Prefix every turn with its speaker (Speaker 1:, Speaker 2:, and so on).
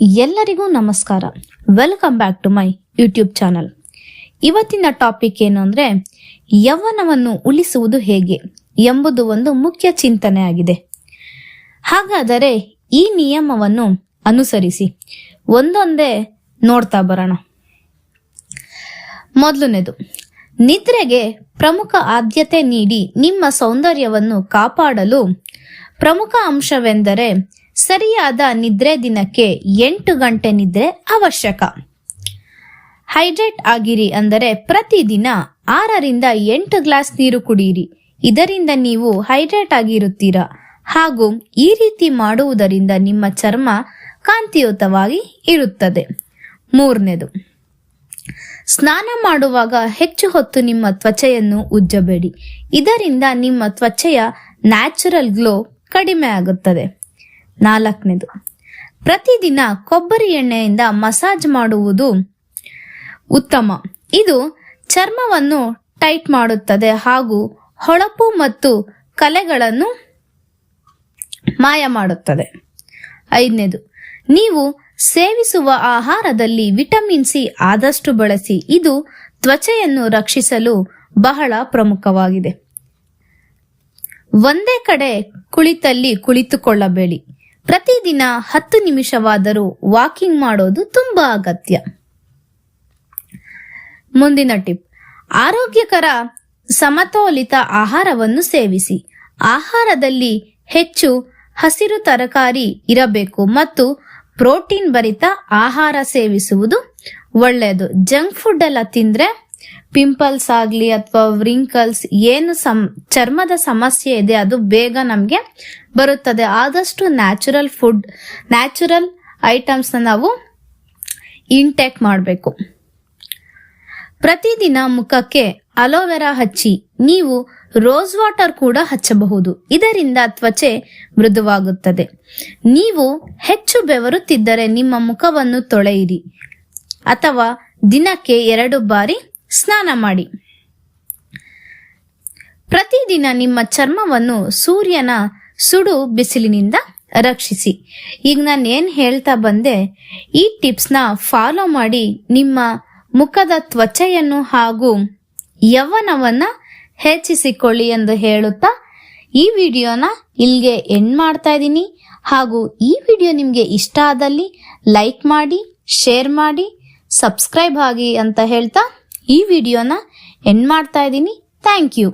Speaker 1: ಎಲ್ಲರಿಗೂ ನಮಸ್ಕಾರ. Welcome back to my YouTube channel ಇವತ್ತಿನ ಟಾಪಿಕ್ ಏನು ಅಂದ್ರೆ, ಯೌವನವನ್ನು ಉಳಿಸುವುದು ಹೇಗೆ ಎಂಬುದು ಒಂದು ಮುಖ್ಯ ಚಿಂತನೆ ಆಗಿದೆ. ಹಾಗಾದರೆ ಈ ನಿಯಮವನ್ನು ಅನುಸರಿಸಿ ಒಂದೊಂದೇ ನೋಡ್ತಾ ಬರೋಣ. ಮೊದಲನೇದು, ನಿದ್ರೆಗೆ ಪ್ರಮುಖ ಆದ್ಯತೆ ನೀಡಿ ನಿಮ್ಮ ಸೌಂದರ್ಯವನ್ನು ಕಾಪಾಡಲು ಪ್ರಮುಖ ಅಂಶವೆಂದರೆ ಸರಿಯಾದ ನಿದ್ರೆ ದಿನಕ್ಕೆ ಎಂಟು ಗಂಟೆ ನಿದ್ರೆ ಅವಶ್ಯಕ. ಹೈಡ್ರೇಟ್ ಆಗಿರಿ ಅಂದರೆ ಪ್ರತಿದಿನ ಆರರಿಂದ ಎಂಟು ಗ್ಲಾಸ್ ನೀರು ಕುಡಿಯಿರಿ ಇದರಿಂದ ನೀವು ಹೈಡ್ರೇಟ್ ಆಗಿರುತ್ತೀರಾ? ಹಾಗೂ ಈ ರೀತಿ ಮಾಡುವುದರಿಂದ ನಿಮ್ಮ ಚರ್ಮ ಕಾಂತಿಯುತವಾಗಿ ಇರುತ್ತದೆ. ಮೂರನೇದು, ಸ್ನಾನ ಮಾಡುವಾಗ ಹೆಚ್ಚು ಹೊತ್ತು ನಿಮ್ಮ ತ್ವಚೆಯನ್ನು ಉಜ್ಜಬೇಡಿ. ಇದರಿಂದ ನಿಮ್ಮ ತ್ವಚೆಯ ನ್ಯಾಚುರಲ್ ಗ್ಲೋ ಕಡಿಮೆ ಆಗುತ್ತದೆ ನಾಲ್ಕನೇದು. ಪ್ರತಿದಿನ ಕೊಬ್ಬರಿ ಎಣ್ಣೆಯಿಂದ ಮಸಾಜ್ ಮಾಡುವುದು ಉತ್ತಮ. ಇದು ಚರ್ಮವನ್ನು ಟೈಟ್ ಮಾಡುತ್ತದೆ ಹಾಗೂ ಹೊಳಪು ಮತ್ತು ಕಲೆಗಳನ್ನು ಮಾಯ ಮಾಡುತ್ತದೆ. ಐದನೇದು, ನೀವು ಸೇವಿಸುವ ಆಹಾರದಲ್ಲಿ ವಿಟಮಿನ್ ಸಿ ಆದಷ್ಟು ಬಳಸಿ, ಇದು ತ್ವಚೆಯನ್ನು ರಕ್ಷಿಸಲು ಬಹಳ ಪ್ರಮುಖವಾಗಿದೆ. ಒಂದೇ ಕಡೆ ಕುಳಿತಲ್ಲಿ ಕುಳಿತುಕೊಳ್ಳಬೇಡಿ. ಪ್ರತಿದಿನ ಹತ್ತು ನಿಮಿಷವಾದರೂ ವಾಕಿಂಗ್ ಮಾಡೋದು ತುಂಬಾ ಅಗತ್ಯ. ಮುಂದಿನ ಟಿಪ್. ಆರೋಗ್ಯಕರ ಸಮತೋಲಿತ ಆಹಾರವನ್ನು ಸೇವಿಸಿ. ಆಹಾರದಲ್ಲಿ ಹೆಚ್ಚು ಹಸಿರು ತರಕಾರಿ ಇರಬೇಕು ಮತ್ತು ಪ್ರೋಟೀನ್ ಭರಿತ ಆಹಾರ ಸೇವಿಸುವುದು ಒಳ್ಳೆಯದು. ಜಂಕ್ ಫುಡ್ ಎಲ್ಲ ತಿಂದ್ರೆ ಪಿಂಪಲ್ಸ್ ಆಗಲಿ ಅಥವಾ ವ್ರಿಂಕಲ್ಸ್ ಏನು ಸಮ್, ಚರ್ಮದ ಸಮಸ್ಯೆ ಇದೆ, ಅದು ಬೇಗ ನಮಗೆ ಬರುತ್ತದೆ. ಆದಷ್ಟು ನ್ಯಾಚುರಲ್ ಫುಡ್ ನ್ಯಾಚುರಲ್ ಐಟಮ್ಸ್ನ ನಾವು ಇಂಟೇಕ್ ಮಾಡಬೇಕು. ಪ್ರತಿದಿನ ಮುಖಕ್ಕೆ ಅಲೋವೆರಾ ಹಚ್ಚಿ, ನೀವು ರೋಸ್ ವಾಟರ್ ಕೂಡ ಹಚ್ಚಬಹುದು. ಇದರಿಂದ ತ್ವಚೆ ಮೃದುವಾಗುತ್ತದೆ. ನೀವು ಹೆಚ್ಚು ಬೆವರುತ್ತಿದ್ದರೆ ನಿಮ್ಮ ಮುಖವನ್ನು ತೊಳೆಯಿರಿ. ಅಥವಾ ದಿನಕ್ಕೆ ಎರಡು ಬಾರಿ ಸ್ನಾನ ಮಾಡಿ. ಪ್ರತಿದಿನ ನಿಮ್ಮ ಚರ್ಮವನ್ನು ಸೂರ್ಯನ ಸುಡು ಬಿಸಿಲಿನಿಂದ ರಕ್ಷಿಸಿ. ಈಗ ನಾನು ಏನು ಹೇಳ್ತಾ ಬಂದೆ, ಈ ಟಿಪ್ಸ್ನ ಫಾಲೋ ಮಾಡಿ ನಿಮ್ಮ ಮುಖದ ತ್ವಚೆಯನ್ನು ಹಾಗೂ ಯೌವನವನ್ನ ಹೆಚ್ಚಿಸಿಕೊಳ್ಳಿ ಎಂದು ಹೇಳುತ್ತಾ, ಈ ವಿಡಿಯೋನ ಇಲ್ಲಿಗೆ ಎಂಡ್ ಮಾಡ್ತಾ ಇದ್ದೀನಿ. ಹಾಗೂ ಈ ವಿಡಿಯೋ ನಿಮಗೆ ಇಷ್ಟ ಆದಲ್ಲಿ ಲೈಕ್ ಮಾಡಿ, ಶೇರ್ ಮಾಡಿ, ಸಬ್ಸ್ಕ್ರೈಬ್ ಆಗಿ ಅಂತ ಹೇಳ್ತಾ ಈ ವಿಡಿಯೋನ ಎಂಡ್ ಮಾಡ್ತಾ ಇದ್ದೀನಿ. Thank you